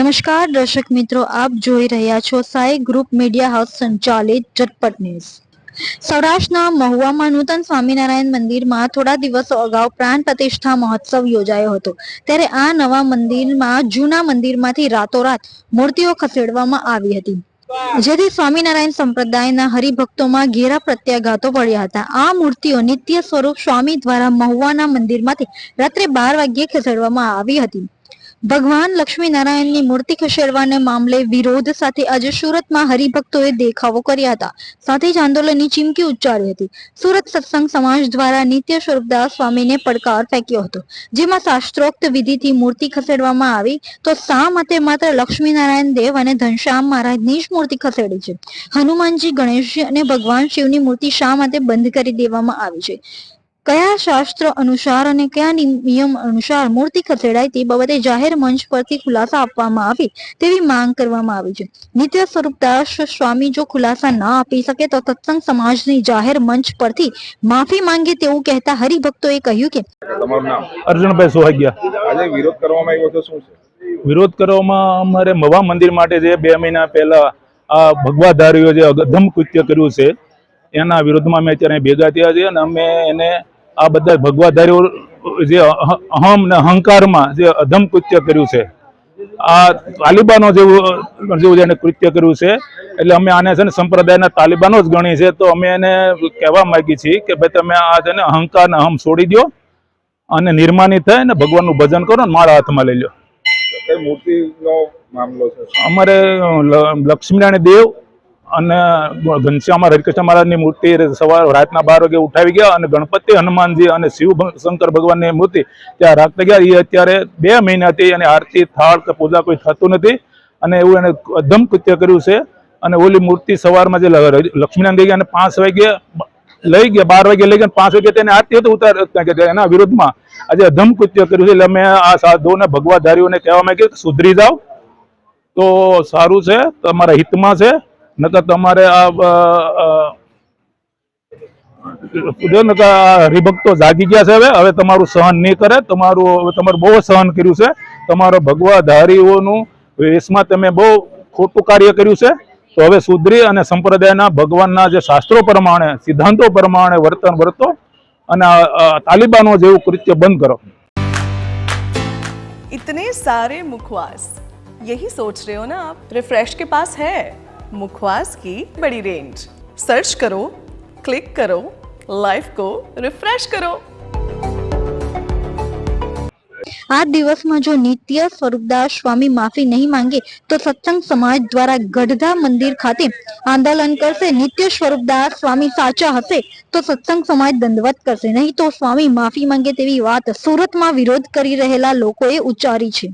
નમસ્કાર, દર્શક મિત્રો, આપ જોઈ રહ્યા છો સાઈ ગ્રુપ મીડિયા હાઉસ સંચાલિત ઝટપટ ન્યૂઝ. સૌરાષ્ટ્રના મહુવામાં નૂતન સ્વામિનારાયણ મંદિરમાં થોડા દિવસો અગાઉ પ્રાણ પ્રતિષ્ઠા મહોત્સવ યોજાયો હતો. ત્યારે આ નવા મંદિરમાં, જૂના મંદિરમાંથી રાતોરાત મૂર્તિઓ ખસેડવામાં આવી હતી. જેથી સ્વામિનારાયણ સંપ્રદાયના હરિભક્તોમાં ઘેરા પ્રત્યાઘાતો પડ્યા હતા. આ મૂર્તિઓ નિત્ય સ્વરૂપ સ્વામી દ્વારા મહુવાના મંદિરમાંથી રાત્રે બાર વાગ્યે ખસેડવામાં આવી હતી. ભગવાન લક્ષ્મીનારાયણની મૂર્તિ ખસેડવાને મામલે વિરોધ સાથે આજે સુરતમાં હરિભક્તોએ દેખાવો કર્યા હતા. સાથે જ આંદોલનની ચીમકી ઉચ્ચારી હતી. સુરત સત્સંગ સમાજ દ્વારા નિત્ય સ્વરૂપદાસ સ્વામીને પડકાર ફેંક્યો હતો. જેમાં શાસ્ત્રોક્ત વિધિથી મૂર્તિ ખસેડવામાં આવી, તો શા માટે માત્ર લક્ષ્મીનારાયણ દેવ અને ઘનશ્યામ મહારાજની જ મૂર્તિ ખસેડી છે? હનુમાનજી, ગણેશજી અને ભગવાન શિવની મૂર્તિ શા માટે બંધ કરી દેવામાં આવી છે? કયા શાસ્ત્ર અનુસાર અને કયા નિયમ અનુસાર મૂર્તિ ખસેડાય તે બાબતે જાહેર મંચ પરથી ખુલાસા આપવામાં આવે તેવી માંગ કરવામાં આવી છે. નિત્ય સ્વરૂપદાસ સ્વામી જો ખુલાસા ના આપી શકે તો સત્સંગ સમાજની જાહેર મંચ પરથી માફી માંગે તેવું કહેતા હરિભક્તોએ કહ્યું કે અર્જુનભાઈ સોહાગિયા. આજે વિરોધ કરવામાં આવ્યો તો શું છે? વિરોધ કરવામાં અમારે મવા મંદિર માટે જે બે મહિના પહેલા આ ભગવાધારીઓ જે અધમ કૃત્ય કર્યું છે એના વિરોધમાં અમે અત્યારે ભેગા થયા છીએ અને અમે એને આ બધા ભગવાધારીઓ જે અહ- અહમ ને અહંકારમાં જે અધમ કૃત્ય કર્યું છે આ તાલિબાનો જેવું જેવું જેને કૃત્ય કર્યું છે એટલે અમે આને છે ને સંપ્રદાયના તાલિબાનો જ ગણી છે તો અમે એને કહેવા માંગીએ છીએ કે ભાઈ તમે આ છે ને અહંકાર ને અહમ છોડી દો અને નિર્માની થાય ને ભગવાનનું ભજન કરો ને માળા હાથમાં લઈ લો. મૂર્તિનો મામલો છે? અમારે લક્ષ્મીનારાયણ દેવ અને ઘનશ્યામા હરિકૃષ્ણ મહારાજની મૂર્તિ સવાર રાતના બાર વાગે ઉઠાવી ગયા અને ગણપતિ હનુમાનજી અને શિવ શંકર ભગવાનની મૂર્તિ ત્યાં રાખતા ગયા. એ અત્યારે બે મહિનાથી અને આરતી, થાળ કે પૂજા કોઈ થતું નથી અને એવું એને અધમ કૃત્ય કર્યું છે. અને ઓલી મૂર્તિ સવારમાં જે લક્ષ્મીનારાયણ ગયા અને પાંચ વાગે લઈ ગયા. બાર વાગે લઈ ગયા પાંચ વાગે તેને આરતી હતી ઉતાર એના વિરુદ્ધમાં આજે અધમ કૃત્ય કર્યું છે. એટલે અમે આ સાધુઓને ભગવાધારીઓને કહેવા માંગીએ સુધરી જાઓ. તો સારું છે, તમારા હિતમાં છે. નકર તમારે આ અ, અ, જો નકર આ હરિભક્તો જાગી ગયા છે હવે હવે તમારું સહન નહીં કરે તમારું હવે તમારું બહુ સહન કર્યું છે તમારો ભગવાધારીઓનું વેશમાં તમે બહુ ખોટું કાર્ય કર્યું છે તો હવે સુધરી અને સંપ્રદાયના ભગવાનના જે શાસ્ત્રો પ્રમાણે સિદ્ધાંતો પ્રમાણે વર્તન વર્તો અને આ, આ તાલિબાનો જેવું કૃત્ય બંધ કરો इतने सारे मुखवास यही सोच रहे हो ना आप रिफ्रेश के पास है मुखवास की बड़ी रेंज सर्च करो क्लिक करो लाइफ को रिफ्रेश करो આ દિવસમાં જો નિત્ય સ્વરૂપદાસ સ્વામી માફી નહીં માંગે તો સત્સંગ સમાજ દ્વારા ગઢધા મંદિર ખાતે આંદોલન કરશે નિત્ય સ્વરૂપદાસ સ્વામી સાચા હશે તો સત્સંગ સમાજ દંડવત કરશે નહીં તો સ્વામી માફી માંગે તેવી વાત સુરતમાં વિરોધ કરી રહેલા લોકોએ ઉચ્ચારી છે